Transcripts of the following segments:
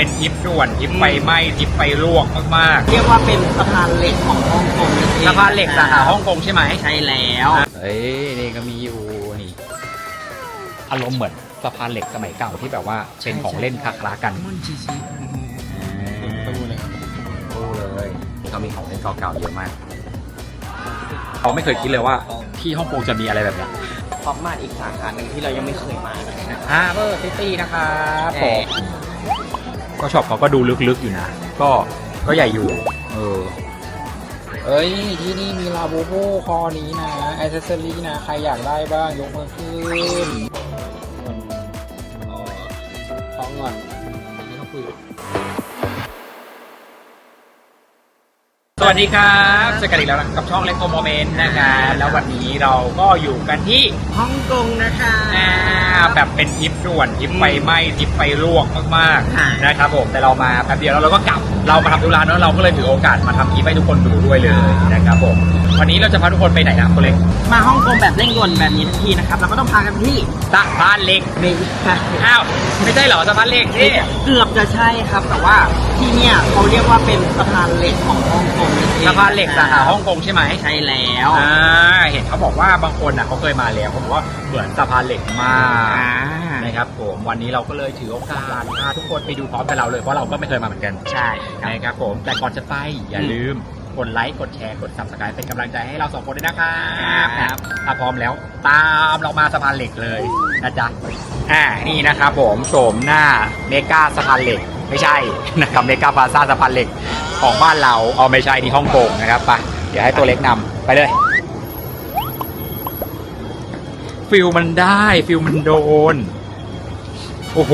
เป็นทริปด่วนทริปไฟไหม้ทริปไฟลวกมากเรียกว่าเป็นสะพานเหล็กของฮ่องกงๆสะพานเหล็กสาขาฮ่องกงใช่ไหมใช่แล้ว เอ้ยนี่ก็มีอยู่นี่อารมณ์เหมือนสะพานเหล็กสมัยเก่าที่แบบว่าเป็นของเล่นคลาคลากันมันชิชิตู้เลยตู้เลยเขามีของเล่นเก่าๆเยอะมากเขาไม่เคยคิดเลยว่าที่ฮ่องกงจะมีอะไรแบบเนี้ย พร้อมมาอีกสาขาหนึ่งที่เรายังไม่เคยมาเลยนะฮาร์เบอร์ซิตี้นะครับเอ่ผอม ก็ช็อปเขาก็ดูลึกๆอยู่นะ ก็ก็ใหญ่อยู่ เออ เอ้ย ที่นี่มีลาโบโบคอนี้นะอ c เซอรี่นะ ใครอยากได้บ้าง ยกมือขึ้นฟ้องก่อน วัสดีครับเจอกันอีกแล้วนะกับช่องเล็กโกโมเมนต์นะครับแล้ววันนี้เราก็อยู่กันที่ฮ่องกงนะคะอ่าแบบเป็นทริปด่วนทริปไฟไหม้ทริปไฟลวกมากค่ะๆนะครับผมแต่เรามาแป๊บเดียวแล้วเราก็กลับเรามาทำธุระเนอะเราก็เลยถือโอกาสมาทำคลิปให้ทุกคนดูด้วยเลยนะครับผมวันนี้เราจะพาทุกคนไปไหนนะคุณเล็กมาฮ่องกงแบบเร่งด่วนแบบนี้ทันทีนะครับเราก็ต้องพากันที่สะพานเหล็กเมกาอ้าวไม่ใช่เหรอสะพานเหล็กนี่เกือบจะใช่ครับ แต่ว่าที่เนี่ยเขาเรียกว่าเป็นสะพานเหล็กของฮ่องกงสะพานเหล็กสาขาฮ่องกงใช่ไหมใช่แล้วอ่าเห็นเขาบอกว่าบางคนอะเขาเคยมาแล้วเขาบอกว่าเหมือนสะพานเหล็กมากอ่านะครับผมวันนี้เราก็เลยถือโอกาสพาทุกคนไปดูพร้อมกับเราเลยเพราะเราก็ไม่เคยมาเหมือนกันใช่ครับนะครับผมแต่ก่อนจะไปอย่าลืมกดไลค์ กดแชร์ กด subscribe เป็นกำลังใจให้เราสองคนด้วยนะครับครับถ้าพร้อมแล้วตามเรามาสะพานเหล็กเลยนะจ๊ะอ่านี่นะครับผมโฉมหน้าเมกาสะพานเหล็ก ไม่ใช่นะครับเมกาพาซาสะพานเหล็กของบ้านเราเอาไม่ใช่ที่ฮ่องกงนะครับไปเดี๋ยวให้ตัวเล็กนำไปเลยฟิลมันได้ฟิลมันโดน โอ้โห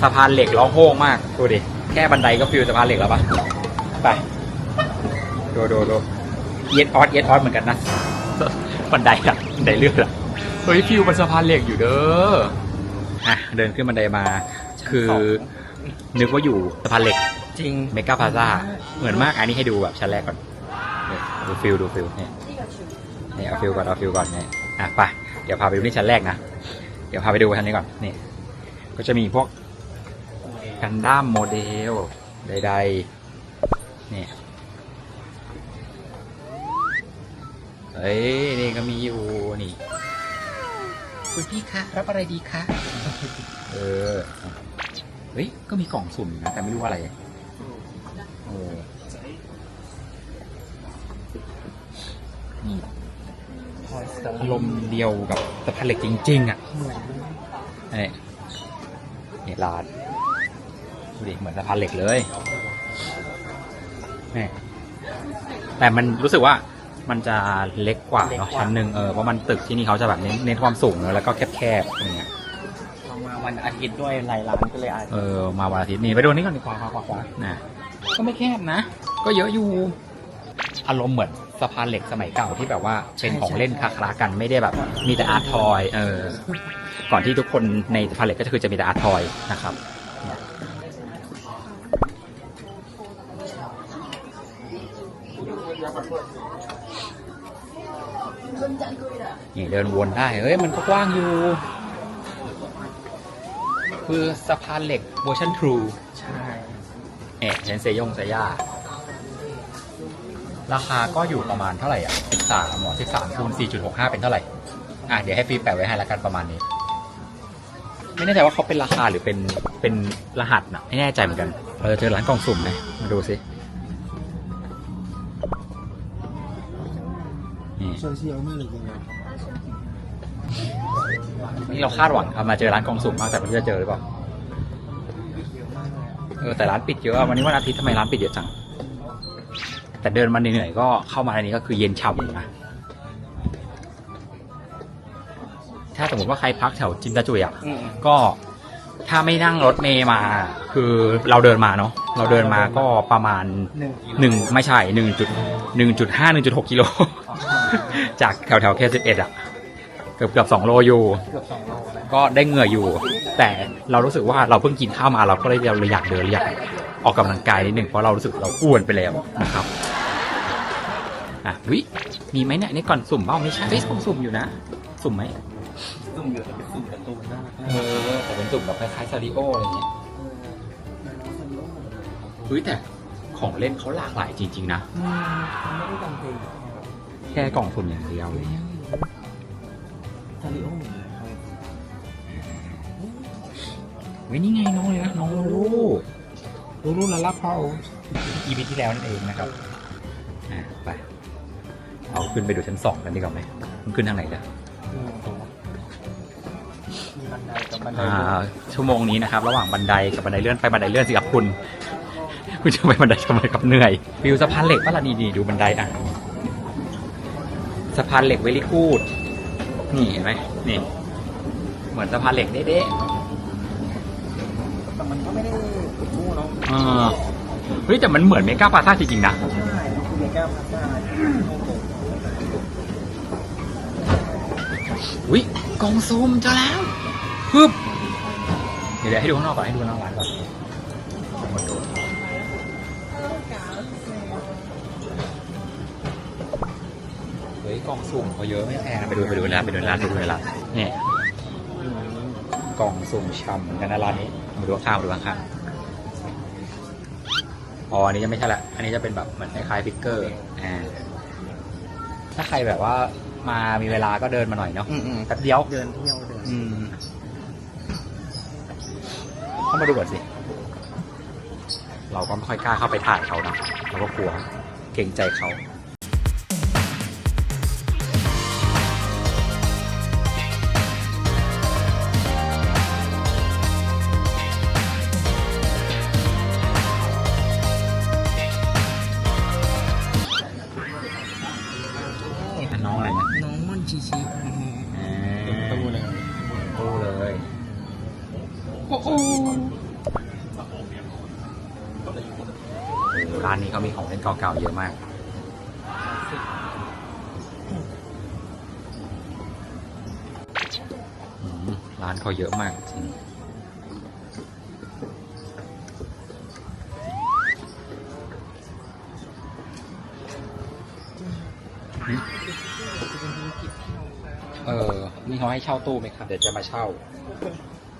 สะพานเหล็กร้องโฮ่งมากดูดิแค่บันไดก็ฟิลสะพานเหล็กแล้วปะไปดูดูดูเย็ดออสเย็ดออสเหมือนกันนะบันไดอะบันไดเลื่อนอะเฮ้ยฟิลมันสะพานเหล็กอยู่เด้ออะเดินขึ้นบันไดมาคือ นึกว่าอยู่สะพานเหล็กจริง เมกาพาซาเหมือนมากอันนี้ให้ดูแบบชั้นแรกก่อนเนี่ยดูฟิลดูฟิลเนี่ยเนี่ยเอาฟิลก่อนเอาฟิลก่อนเนี่ยอะไปเดี๋ยวพาไปดูที่ชั้นแรกนะ เดี๋ยวพาไปดูชั้นนี้ก่อนนี่ก็จะมีพวกกันดั้มโมเดลใดๆเนี่ยเฮ้ยนี่ก็มีอยู่นี่ คุณพี่คะรับอะไรดีคะ เออ เฮ้ย ก็มีกล่องสุ่มนะ แต่ไม่รู้ว่าอะไร โอ้นี่อารมณ์เดียวกับสะพานเหล็กจริง ๆ อะนี่นี่ร้านดูดิเหมือนสะพานเหล็กเลยนี่แต่มันรู้สึกว่ามันจะเล็กกว่าเนาะชั้นหนึ่งเออเพราะมันตึกที่นี่เขาจะแบบเน้นความสูงเนอะแล้วก็แคบๆอย่างเงี้ย วันอาทิตย์ด้วยหลายร้านก็เลยอาจเออมาวันอาทิตย์นี่ไปดูนี่ก่อนดีกว่าขวาขวาขวานะก็ไม่แคบนะ ก็เยอะอยู่ อารมณ์เหมือนสะพานเหล็กสมัยเก่าที่แบบว่าเป็นของเล่นคาคลากันไม่ได้แบบ มีแต่อาร์ทอยเออก่อนที่ทุกคนในสะพานเหล็กก็คือจะมีแต่อาร์ทอยนะครับนี่เดินวนได้เฮ้ยมันก็กว้างอยู่ คือสะพานเหล็กเวอร์ชันทรูใช่เนี่ยเชนเซยงเซย่า ราคาก็อยู่ประมาณเท่าไหร่อะ 13หรอ13คูณ4.65 เป็นเท่าไหร่ อะ เดี๋ยวให้ฟรีแปะไว้ให้แล้วกันประมาณนี้ ไม่แน่ใจว่าเขาเป็นราคาหรือเป็นเป็นรหัสนะไม่แน่ใจเหมือนกัน เราจะเจอร้านกล่องสุ่มไหมมาดูสินี่ นี่เราคาดหวังครับมาเจอร้านกล่องสุ่มมากแต่ไม่รู้จะเจอหรือเปล่าเออแต่ร้านปิดเยอะอะวันนี้วันอาทิตย์ทำไมร้านปิดเยอะจังแต่เดินมาเหนื่อยๆก็เข้ามาในนี้ก็คือเย็นฉ่ำอยู่นะถ้าสมมติว่าใครพักแถวจินตาจุยอะอืมก็ถ้าไม่นั่งรถเมย์มา คือเราเดินมาเนาะเราเดินมาก็ประมาณหนึ่งหนึ่งไม่ใช่หนึ่งจุดหนึ่งจุดห้าหนึ่งจุดหกกิโลจากแถวแถวเคสิบเอ็ดอะ เกือบเกือบสองโลอยู่ เกือบสองโลแล้วก็ได้เหงื่ออยู่ แต่เรารู้สึกว่าเราเพิ่งกินข้าวมาเราก็เลยเราเลยอยากเดินอยากออกกำลังกายนิดหนึ่งเพราะเรารู้สึกเราอ้วนไปแล้วนะครับอะวิมีไหมเนี่ยนี่ก่อนสุ่มเปล่าไม่ใช่เฮ้ยสุ่มสุ่มอยู่นะ สุ่มไหมซุ่มอยู่แต่เป็นซุ่มการ์ตูนน่ารักเออแต่เป็นสุ่มแบบคล้ายๆซาริโออะไรเงี้ยเฮ้ยแต่ของเล่นเขาหลากหลายจริง ๆ นะมันไม่ได้จำเป็นแค่กล่องสุ่มอย่างเดียวเลย ซาริโอเหมือนกันครับเฮ้ยนี่ไงน้องเลยนะน้องลูลูลูลูลาลาเพาอีพีที่แล้วนั่นเองนะครับอะไปเอาขึ้นไปดูชั้นสองกันดีกว่าไหมมันขึ้นทางไหนจ้ะอืมมีบันไดกับบันไดอ่าชั่วโมงนี้นะครับ ระหว่างบันไดกับบันไดเลื่อนไปบันไดเลื่อนสิครับคุณคุณจะไปบันไดทำไมครับเหนื่อยฟิวสะพานเหล็กปะล่ะนี่นี่ดูบันไดอะสะพานเหล็กเวลี่คูด นี่เห็นไหมนี่ เหมือนสะพานเหล็กเด๊ะแต่มันก็ไม่ได้ติดมู่เนาะๆอ่าเฮ้ยแต่มันเหมือนเมกาพาซ่าจริงๆนะ ใช่มันคือเมกาพาซ่าฮ่องกงอุ้ยกล่องซูมเจอแล้วปึ๊บเดี๋ยวเดี๋ยวให้ดูข้างนอกก่อนให้ดูข้างนอกร้านก่อน กล่องสุ่มเขาเยอะไม่แพงนะไปดูไปดูร้านไปดูร้านไปดูร้านเนี่ยอืมกล่องสุ่มช่ำเหมือนกันนะร้านนี้มาดูข้างๆมาดูข้างๆอ๋ออันนี้จะไม่ใช่ละ อันนี้จะเป็นแบบเหมือนคล้ายๆพิกเกอร์อ่าถ้าใครแบบว่ามามีเวลาก็เดินมาหน่อยเนาะอืมอืมแป๊บเดียวเดินเที่ยวเดินอืมเข้ามาดูก่อนสิ เราก็ไม่ค่อยกล้าเข้าไปถ่ายเขานะเราก็กลัวเกรงใจเขา ชิชิอ่าตู้เลยตู้เลยโอ้โหร้านนี้เขามีของเล่นเก่าๆเยอะมากอืมร้านเขาเยอะมากจริง ให้เช่าตู้ไหมครับเดี๋ยวจะมาเช่า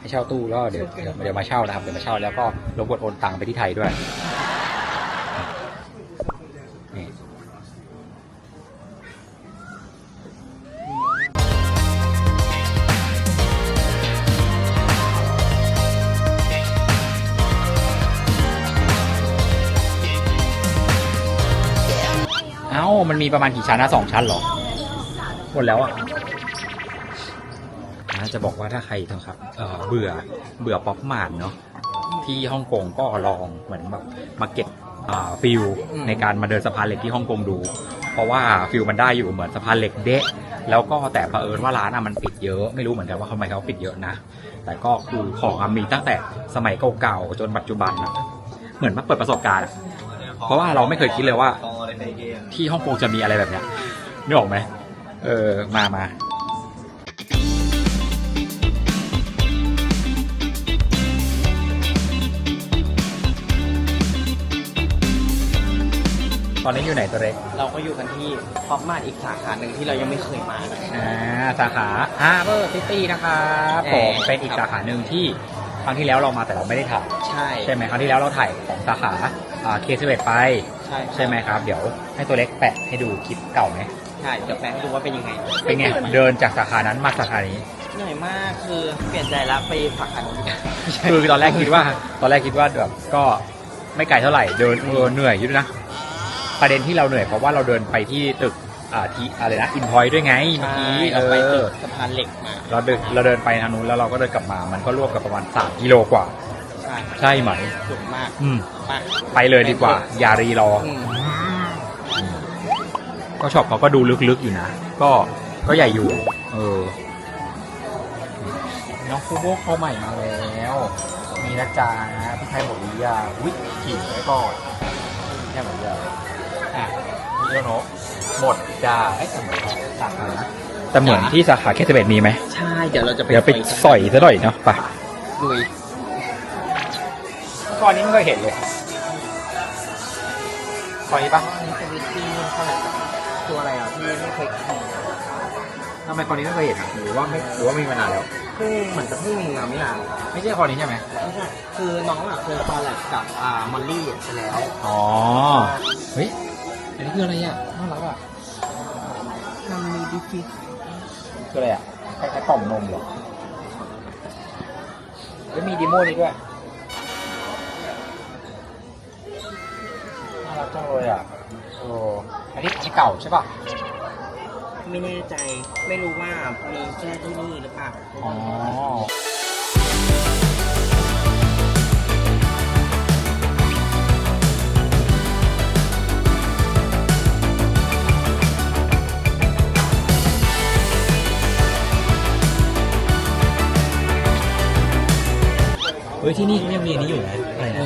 ให้เช่าตู้แล้วเดี๋ยวเดี๋ยวเดี๋ยวมาเช่านะครับเดี๋ยวมาเช่าแล้วก็รบกวนโอนตังค์ไปที่ไทยด้วยนี่เอ้ามันมีประมาณกี่ชั้นนะสองชั้นเหรอหมดแล้วอะนะ จะบอกว่าถ้าใครนะครับเอ่อเบื่อเบื่อป๊อปมาร์ทเนาะที่ฮ่องกงก็ลองเหมือนแบบมาเก็ตอ่าฟิลในการมาเดินสะพานเหล็กที่ฮ่องกงดู เพราะว่าฟิลมันได้อยู่เหมือนสะพานเหล็กเดะแล้วก็แต่เผอิญว่าร้านอะมันปิดเยอะไม่รู้เหมือนกันว่าทำไมเขาปิดเยอะนะ แต่ก็คือของอะมีตั้งแต่สมัยเก่าๆจนปัจจุบันนะเหมือนมาเปิดประสบการณ์อะเพราะว่าเราไม่เคยคิดเลยว่า ที่ฮ่องกงจะมีอะไรแบบเนี้ยนึกออกไหมเออมามา ตอนนี้อยู่ไหนตัวเล็กเราก็อยู่กันที่พอปมาร์ทอีกสาขาหนึ่งที่เรายังไม่เคยมานะ อ่าสาขาฮาร์เบอร์ซิตี้นะครับเอ่ผอ มเป็นอีกสาขาหนึ่งที่ครั้งที่แล้วเรามาแต่เราไม่ได้ถ่ายใช่ใช่ไหมครั้งที่แล้วเราถ่ายของสาขาเคสเวตไป ใช่ใช่ไหมครับ เดี๋ยวให้ตัวเล็กแปะให้ดูคลิปเก่าไหมใช่เดี๋ยวแปลให้ดูว่าเป็นยังไงเป็นไงเดินจากสาขานั้นมาสาขานี้ เหนื่อยมากคือเปลี่ยนใจแล้วไปสาขานู้นคือตอนแรกคิดว่า ตอนแรกคิดว่าแบบก็ไม่ไกลเท่าไหร่เดินเออเหนื่อยอยู่นะ ประเด็นที่เราเหนื่อยเพราะว่าเราเดินไปที่ตึกอ่าที่อะไรนะอินพอยด้วยไงเมื่อใช่กี้เอเราไปตึอกสะพานเหล็กมาเราเดินเราเดินไปทางนู้นแล้วเราก็เดินกลับมา มันก็รวมกับประมาณ 3 กิโลกว่า ใช่ใช่ไหมสุดมากอืมมากไปเลยดีกว่า อย่ารีรออืมก็ช็อปเขาก็ดูลึกๆอยู่นะ ก็ก็ใหญ่อยู่ เออ น้องคูโบเขาใหม่มาแล้ว มีนะจ๊ะพี่ไทยหมดหรือยังวิขิงไว้ก่อนแค่หมดเลยอะมี โยโนะหมดจ้าไอ้ยแต่เหมือนสาขานะแต่เหมือนที่สาขาแคสเบตมีไหมใช่ เดี๋ยวเราจะไปเดี๋ยวไปสอยซะหน่อยเนาะไปลุยก่อนนี้ไม่เคยเห็นเลยคอยปะอันนี้เป็นวิธีเท่าไหร่ตัวอะไรอะที่ไม่เคยกินทำไมคอนี้ไม่เคยเห็นอะหรือว่าไม่หรือว่ามีมานานแล้วเพิ่งเหมือนจะเพิ่งมีมาไม่นานไม่ใช่คอนี้ใช่ไหมไม่ใช่คือน้องอะเคยคอลแลบกับอ่ามอลลี่ไปแล้วอ๋อเฮ้ย อันนี้คืออะไรอะน่ารักอะทำมีดิฟิคืออะไรอะคล้ายๆกล่องนมเหรอแล้วมีดิโมนี้ด้วยน่ารักจังเลยอะโอ้อันนี้อันนี้เก่าใช่ป่ะไม่แน่ใจ ไม่รู้ว่ามีแค่ที่นี่หรือเปล่า อ๋อ ฮ้ยที่นี่เขายังมีอันนี้อยู่ไหมอะไรนะ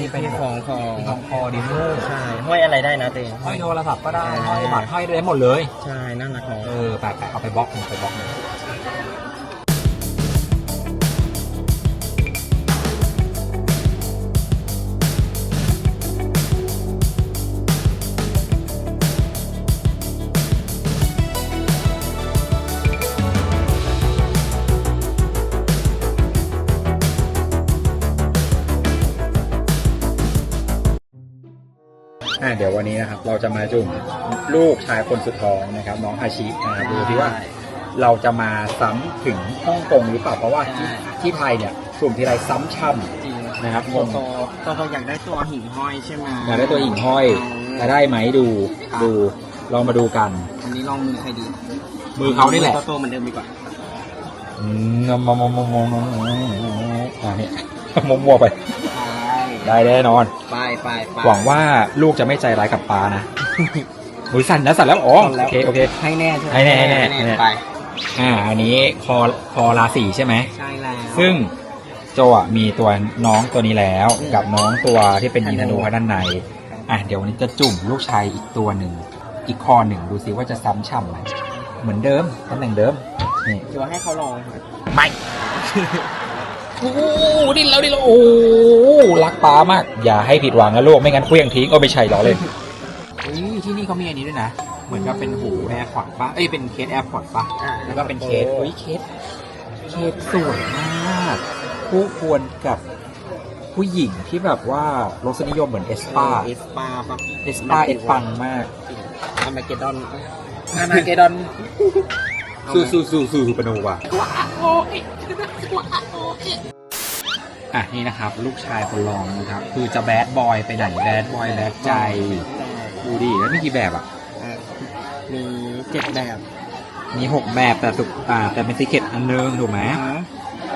นี่เป็นของของของคอดิโมใช่ห้อยอะไรได้นะเต้ห้อยโทรศัพท์ก็ได้ห้อยบัตรห้อยได้หมดเลย ใช่น่ารักเนาะเออไปไปเอาไปบล็อกหนึ่งไปบล็อกหนึ่ง นนี้นะครับ เราจะมาจุ่มลูกชายคนสุดท้องนะครับ น้องฮาชินะครับดูที่ว่าเราจะมาซ้ำถึงฮ่องกงหรือเปล่าเพราะว่าที่ที่ไทยเนี่ยกลุ่มทีไรซ้ำช่จริงำนะครับโตงงโตโตโตอยากได้ตัวหิ่งห้อยใช่ไหมอยากได้ตัวหิ่งห้อยจะได้ไหมดูดูลองมาดูกันอันนี้ลองมือใครดี มือเขานี่แหละโตโตเหมือนเดิมดีกว่าอืมมมมมมมอ่าเนี่ยมัวๆไปไป ได้แน่นอน ไป ไปไปหวังว่าลูกจะไม่ใจร้ายกับป้านะมือสั่นแล้วสั่นแล้วอ๋อโอเคโอเค ให้แน่ใช่ไหมให้แน่ให้แน่ให้แน่ ไป อ่า อันนี้คอคอราสีใช่ไหม ใช่แล้ว ซึ่งโจอะมีตัวน้องตัวนี้แล้ว อืมกับน้องตัวที่เป็นธนูยีนาโนข้างด้านใน อะเดี๋ยววันนี้จะจุ่มลูกชายอีกตัวหนึ่ง อีกคอหนึ่งดูซิว่าจะซ้ำช่ำไหมเหมือนเดิมตำแหน่งเดิมนี่เดี๋ยวให้เขาลอง ไม่ โอ้โหดิ้นแล้วดิ้นแล้วโอ้โหรักป้ามาก อย่าให้ผิดหวังนะลูกไม่งั้นเคลี้ยงทิ้งเอาไปใช่ล้อเล่นเฮ้ยที่นี่เขามีอันนี้ด้วยนะ เหมือนกับเป็นหูแอร์พอร์ตปะเอ้ยเป็นเคสแอร์พอร์ตปะอะแล้วก็เป็นเคสเฮ้ยเคสเคสสวยมากคู่ควรกับผู้หญิงที่แบบว่ารสนิยมเหมือนเอสปาเอสปาปะเอสปาเอสปังมากอามาเกดอนอามาเกดอน สู้สู้สู้สู้ปโนวาอ่ะนี่นะครับ ลูกชายคนรองนะครับ คือจะแบดบอยไปไหนแบดบอยแบดใจดูดิแล้วมีกี่แบบอะอะมีเจ็ดแบบ มีหกแบบแต่สุดอ่าแต่เป็นซิกเก็ตอันนึงถูกไหม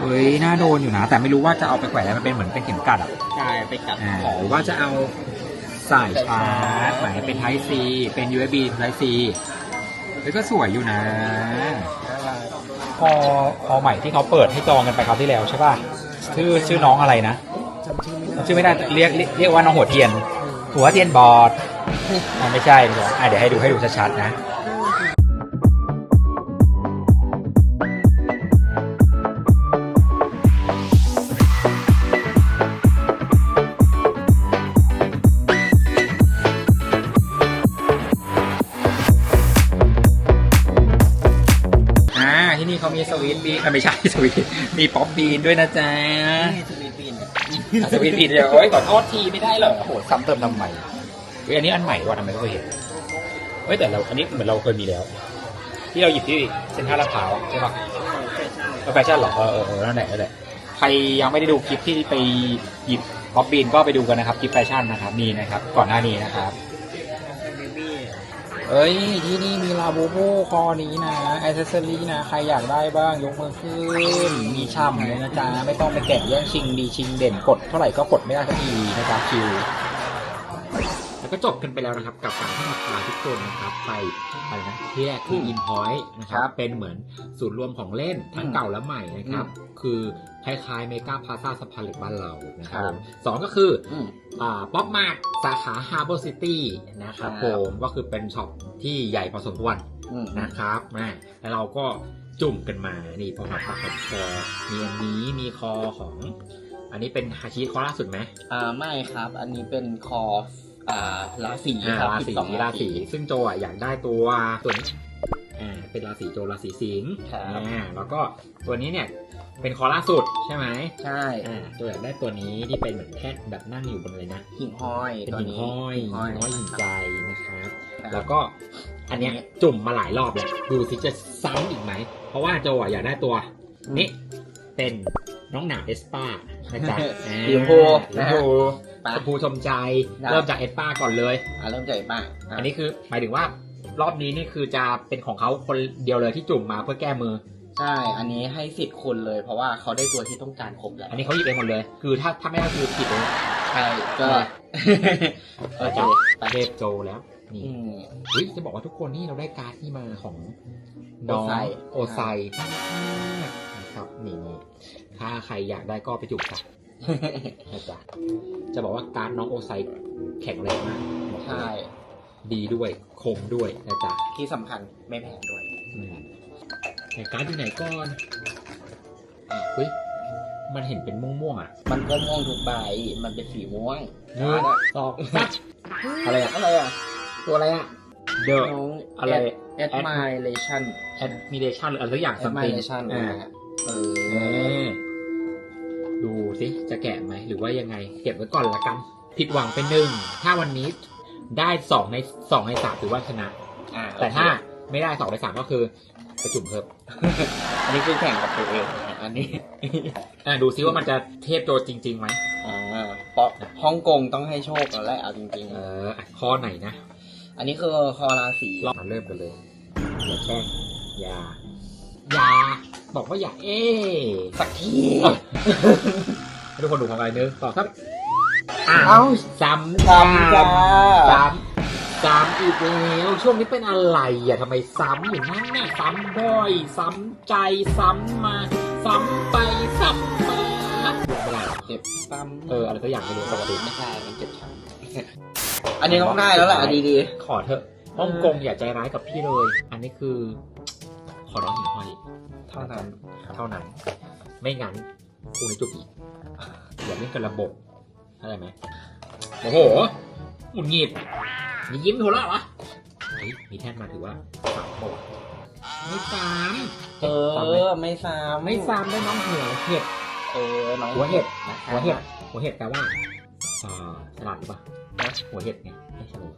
เฮ้ยน่าโดนอยู่นะ แต่ไม่รู้ว่าจะเอาไปแขวนแล้วมันเป็นเหมือนเป็นเข็มกัดอะใช่ไปกัดอ่าของหรือว่าจะเอาสายชาร์จหมายเป็น Type C เป็น USB Type C แล้วก็สวยอยู่นะ พอพอใหม่ที่เขาเปิดให้จองกันไปคราวที่แล้วใช่ป่ะชื่อชื่อน้องอะไรนะจำชื่อไม่ได้จำชื่อไม่ได้เรียกเรียกเรียกว่าน้องหัวเทียน หัวเทียนบอดอะไม่ใช่ไม่ใช่อะเดี๋ยวให้ดูให้ดูชัดๆนะ วีทบีนอะไม่ใช่สวีทมีป๊อปบีนด้วยนะจ๊ะนี่สวีปีนอะสวีทบีนเดี๋ยวโอ้ยขอโทษทีไม่ได้เหรอโอ้โหซ้ำเติมทำไมเฮ้ยอันนี้อันใหม่ว่ะทำไมไม่เคยเห็นเฮ้ยแต่เราอันนี้เหมือนเราเคยมีแล้ว ที่เราหยิบที่เซ็นทรัลลาดพร้าวอะใช่ปะเออแฟชั่นเหรอเออเออเออนั่นแหละนั่นแหละใครยังไม่ได้ดูคลิปที่ไปหยิบป๊อปบีนก็ไปดูกันนะครับคลิปแฟชั่นนะครับมีนะครับ ก่อนหน้านี้นะครับเบบี้ เอ้ย ที่นี่มีลาบูบูคอนี้นะอ c เซอรี่นะ ใครอยากได้บ้างยกมือขึ้น มีช่ำเลยนะจ๊ะ ไม่ต้องไปแก่งแย่งชิงดีชิงเด่นกด เท่าไหร่ก็กดไม่ได้สักทีนะจ๊ะคิว ก็จบกันไปแล้วนะครับ กับการที่มาพาทุกคนนะครับไปอะไรนะที่แรกคืออินพอยต์นะครับ เป็นเหมือนศูนย์รวมของเล่นทั้งเก่าและใหม่นะครับ คือคล้ายๆเมกาพาซาสะพานเหล็กบ้านเรานะครับผมสองก็คืออืมอ่าป๊อปมาร์ทสาขา Harbor City นะครับครับผมก็คือเป็นช็อปที่ใหญ่พอสมควรอืมนะครับแม่แล้วเราก็จุ่มกันมานี่พอมาปากกับคอมีอันนี้มีคอของ อันนี้เป็นฮาชิคอล่าสุดไหมอ่าไม่ครับ อันนี้เป็นคออ่า ราศีอ่าครับราศี12ราศีซึ่งโจอะอยากได้ตัวตัวนี้อ่าเป็นราศีโจรราศีสิงห์ครับ อ่าแล้วก็ตัวนี้เนี่ยเป็นคอล่าสุดใช่ไหมใช่อ่าตัวอยากได้ตัวนี้ที่เป็นเหมือนแท่นแบบนั่งอยู่บนเลยนะ หิ่งห้อยเป็นตัวหิ่งนี้ ห้อยหิ่งห้อยห้อยหิ่งใจนะครับ ครับ แล้วก็อันเนี้ยจุ่มมาหลายรอบแล้วดูสิจะซ้ำอีกไหม เพราะว่าโจอะอยากได้ตัว นี้เป็นน้องหนาเอสปานะจ๊ะ อ่าสีชมพูสีชนะมฮะพู ไปชมพูชมใจ ได้ เริ่มจากเอสปาก่อนเลย อะเริ่มจากป้าอันนี้คือหมายถึงว่ารอบนี้นี่คือจะเป็นของเขาคนเดียวเลยที่จุ่มมาเพื่อแก้มือ ใช่ อันนี้ให้สิทธิ์คุณเลย เพราะว่าเขาได้ตัวที่ต้องการครบแล้วอันนี้เขาหยิบเองหมดเลย คือถ้าถ้าไม่ได้คือผิดเลย ใช่ก็ โอเคไปเทพโจแล้วนี่อืม เฮ้ยจะบอกว่าทุกคนนี่เราได้การ์ดที่มาของน้องโอไซ โอไซนะครับนี่นี่ถ้าใครอยากได้ก็ไปจุ่มกัน นะจ๊ะจะบอกว่าการ์ดน้องโอไซแข็งแรงมากบอกเลยใช่ ดีด้วยคมด้วยนะจ๊ะที่สำคัญไม่แพงด้วย อืมไหนการ์ดอยู่ไหนก่อนอะเฮ้ยมันเห็นเป็นม่วงๆอะมันก็ม่วงทุกใบ มันเป็นสีม่วง หนึ่งสองสามอะไรอะอะไรอะ ตัวอะไรอะ The น้องอะไร admiration Admiration หรืออะไรสักอย่าง something admiration อ่านะฮะเอเอออดู สิจะแกะไหมหรือว่ายังไง เก็บไว้ก่อนละกัน ผิดหวังเป็นหนึ่งถ้าวันนี้ได้สองในสองในสามถือว่าชนะ อ่าแต่ถ้าไม่ได้สองในสามก็คือไปจุ่มเพิ่มอันนี้คือแข่งกับตัวเองนะอันนี้อะดูซิว่ามันจะเทพโจจริงๆไหมอ่าเพราะฮ่องกงต้องให้โชคแล้วแหละเอาจริงเอออะข้อไหนนะๆอันนี้คือคอราศีเรามาเริ่มกันเลยอย่าแช่งอย่าอย่าบอกว่าอย่าเอ๊สักที ให้ทุกคนดูของอะไรเนื้อต่อครับอ้าเอ้าวซ้ำทำจ้าซ้ำซ้ำอีกแล้วช่วงนี้เป็นอะไรอะทำไมซ้ำอยู่นั่นน่ะซ้ำบ่อย ซ้ำใจซ้ำมา ซ้ำไปซ้ำมาไม่ได้หรอเจ็บซ้ำเอออะไรสักอย่างไม่รู้ปกติไม่ใช่มันเจ็บช้ำอันนี้ต้องได้แล้วแหละดีดีขอเถอะฮ่องกงอย่าใจร้ายกับพี่เลย อันนี้คือ ขอร้องหิ่งห้อยๆเท่านั้น เท่านั้น ไม่งั้นพรุ่งนี้จุกอีก อย่าเล่นกับระบบอะไรไหมโอ้โหหงุดหงิดมียิ้มหัวเราะเหรอเฮ้ยมีแท่นมาถือว่าสามโมไม่สามเอสามไหมอไม่ซ้ำไม่สามได้น้องหัวเห็ดเออน้องหัวเห็ดนะคะหัวเห็ดหัวเห็ดแปลว่าอ่าฉลาดหรือเปล่าหัวเห็ดไงไม่ฉลาด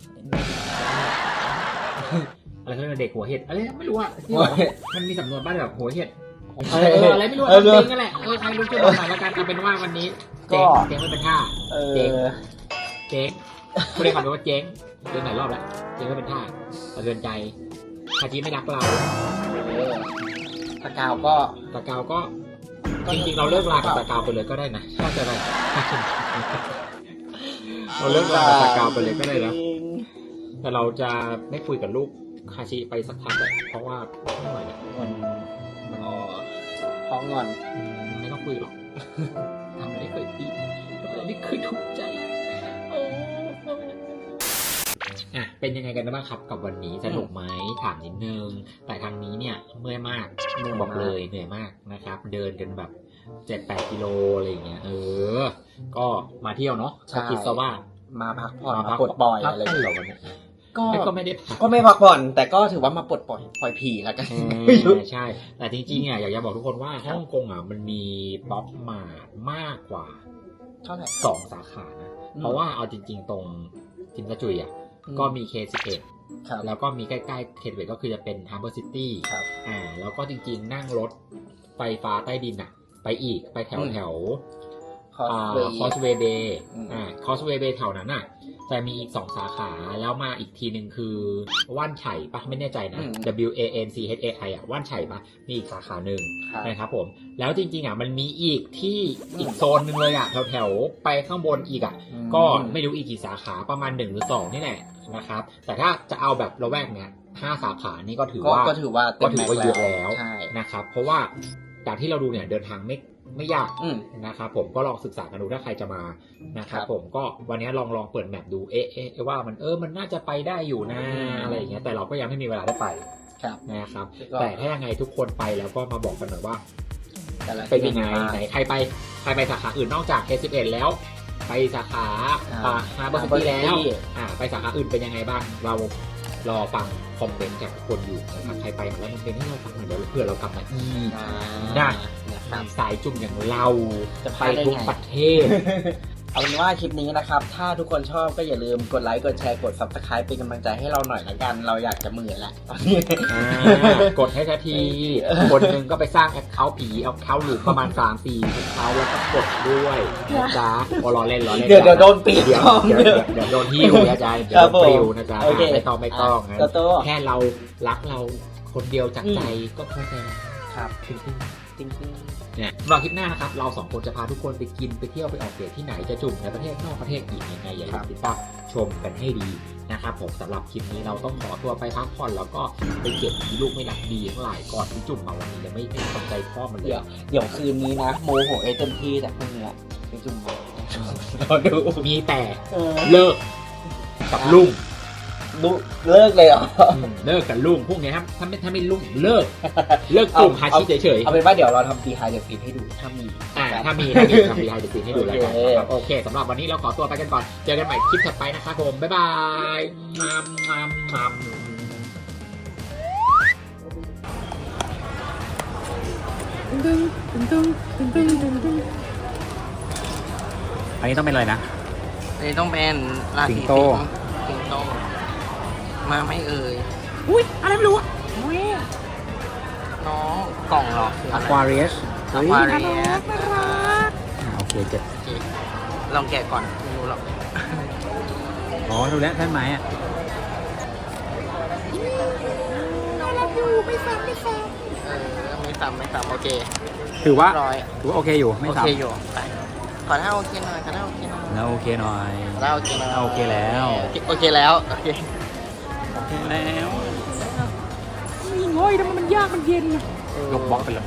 อะไรเขาเรียกว่าเด็กหัวเห็ดอะไรไม่รู้อะที่หับวอกว่าเห็ดมันมีสำนวนบ้านแบบหัวเห็ด เอเออออะไรไม่รู้เออจริงนั่นแหละเออใครรู้ช่วยบอกหน่อยละกันเอาเป็นว่าวันนี้ก็เจ๊งเจ๊งไม่เป็นท่าเอเจ๊งอเจ๊งผู้เรียกคำว่าเจ๊งเจ๊งหลายรอบแล้วเจ๊งไม่เป็นท่าสะเทือนใจคาจิไม่รักเราเออตะกาวก็ ตะกาวก็จริงๆเราเลิกลากับตะกาวไปเลยก็ได้นะถ้าจะอะไรเราเลิกลากับตะกาวไปเลยก็ได้นะแต่เราจะไม่คุยกับลูกคาชิไปสักพักแหละเพราะว่าไม่ไหวแล้ว มันมันอ๋อ ท้องงอนอืมไม่ต้องคุยหรอกทำอะไรไม่เคยดีทำอะไรไม่เคยถูกใจอะเป็นยังไงกันบ้างครับกับวันนี้สนุกไหมถามนิดนึง แต่ครั้งนี้เนี่ยเมื่อยมากบอกเลยเหนื่อยมากนะครับ เดินกันแบบเจ็ดแปดกิโลอะไรอย่างเงี้ยเออ ก็มาเที่ยวเนาะใช่ ก็คิดซะว่ามาพักผ่อนมามาพักปลดปล่อยพักอะไร ผ่อนเหรอวันนี้ ก็ก็ไม่ได้พักก็ไม่พักผ่อนแต่ก็ถือว่ามาปลดปล่อยปล่อยผีแล้วกันเออใช่ แต่จริงๆอะอยากจะบอกทุกคนว่าฮ่องกงอะมันมีป๊อปมาร์ทมากกว่าเท่าไหร่สองสาขานะอืมเพราะว่าเอาจริง ๆ ตรงจิมซะจุยอะก็มี K11 ครับแล้วก็มีใกล้ๆ K11 ก็คือจะเป็น Harbor City ครับอ่าแล้วก็จริงๆนั่งรถไฟฟ้าใต้ดินอะไปอีกไปแถวอืมแถวคอสเวย์คอสเวย์เบย์อืมอ่าคอสเวย์เบย์แถวนั้นอะ จะมีอีกสองสาขาแล้วมาอีกทีหนึ่งคือว่านไฉปะไม่แน่ใจนะ W A N C H A I อะว่านไฉปะมีอีกสาขาหนึ่งครับนะครับผม แล้วจริงๆอะมันมีอีกที่อีกโซนหนึ่งเลยอะแถวแถวๆไปข้างบนอีกอะก็ไม่รู้อีกกี่สาขาประมาณหนึ่งหรือสองนี่แหละนะครับ แต่ถ้าจะเอาแบบระแวกเนี้ยห้าสาขานี่ก็ถือก็ว่าก็ถือว่าเต็ก็มถือว่าเยอะแล้วใช่นะครับเพราะว่าจากที่เราดูเนี่ยเดินทางไม่ ไม่ยากอืมนะครับผมก็ลองศึกษากันดูถ้าใครจะมานะครับครับผมก็วันนี้ลองลองเปิดแมปดูเอ๊ะเอ๊ะว่ามันเออมันน่าจะไปได้อยู่นะอืมอะไรอย่างเงี้ยแต่เราก็ยังไม่มีเวลาได้ไปครับนะครับก็แต่ถ้ายังไงทุกคนไปแล้วก็มาบอกกันหน่อยว่าแต่ละเป็นยังไงที่ไหนใครไปใครไปสาขาอื่นนอกจาก S11 แล้ว ไปสาขาอ่าฮาร์บอร์ซิตี้ Harbour แล้ว City อ่าไปสาขาอื่นเป็นยังไงบ้างเราครอฟังคอมเมนต์จากคนอยู่นะครับใครไปมาแล้วคอมเมนต์ให้เราฟังหน่อยเดี๋ยวเพื่อเรากลับมาอีกอ่าได้นะ ครับสายจุ่มอย่างเรา จะไปพลาดได้ทุกไงประเทศ เอาเป็นว่าคลิปนี้นะครับ ถ้าทุกคนชอบก็อย่าลืมกดไลค์ กดแชร์ กด subscribe เป็นกำลังใจให้เราหน่อยละกัน เราอยากจะหมื่นละตอนนี้อ่ากดให้ทันที คนหนึ่งก็ไปสร้างแอคเคาท์ผีแอคเคาท์หลูกประมาณ 3 4แอคเคาท์แล้วก็กดด้วยนะจ๊ะโอรอเล่นรอเล่นเดี๋ยวเดี๋ยวโดนปิดเดี๋ยวช่องเดี๋ยวเดี๋ยวเดี๋ยวโดนที่คุยอาจารย์เดี๋ยวครับโดนปลิวผมนะจ๊ะโอเคไม่ต้องไม่ต้องอะนะโตโต้แค่เรารักเราคนเดียวจากใจก็พอใจแล้วครับจริงจริงๆ เนี่ยรอคลิปหน้านะครับ เราสองคนจะพาทุกคนไปกินไปเที่ยวไปออกเดทที่ไหนจะจุ่มในประเทศนอกประเทศอีกยังไงอย่าลืมติดตามชมกันให้ดีนะครับผมสำหรับคลิปนี้เราต้องขอตัวไปพักผ่อนแล้วก็ไปเก็บลูกไม่รักดีทั้งหลายก่อนที่จุ่มมาวันนี้ยังไม่ไม่สนใจพ่อมันๆเลยเดี๋ยวเดี๋ยวคืนนี้นะโมโหไอ้เต็มที่แต่พรุ่งนี้ไปจุ่มเราดูมีแต่เออเลิกกับลุง ดูเลิกเลยเหรออืมเลิกกับลุงพวกเนี้ยถ้าถ้าไม่ถ้าไม่ลุงเลิก เลิกกลุ่มเอาฮาชิเฉยเอาเป็นว่าเดี๋ยวเราทำดีไฮเดฟิตให้ดูถ้ามี ๆอ่าถ้ามีถ้ามีทำดีไฮเดซีให้ดูแล้วกันโอเคนะครับโอเคสำหรับวันนี้เราขอตัวไปกันก่อน เจอกันใหม่คลิปถัดไปนะครับผม บ๊ายบายมามมามมามอันนี้ต้องเป็นอะไรนะอันนี้ต้องเป็นราศีสิงโตสิงโต มาไม่เอ่ย อุ้ยอะไรไม่รู้อะน้องกล่องเหรอคืออะไร Aquarius อควาเรียสอ่าโอเคเจ็ดลองแกะก่อนไม่รู้หรอกอ๋อดูแล้วท่านไม้อะเออไม่ซ้ำไม่ซ้ำโอเคถือว่า ร้อย ถือว่าโอเคอยู่ ไม่โอซ้ำเคอยู่ไปขอถ้าโอเคหน่อยขอถ้าโอเคหน่อยแล้วโอเคหน่อย ขอถ้าโอเคหน่อยโอเคแล้ว โอเคโอเคแล้ว โอเค โอเคแล้วนี่ง่อยทำไมมันยากมันเย็นยกบล็อกไปเลย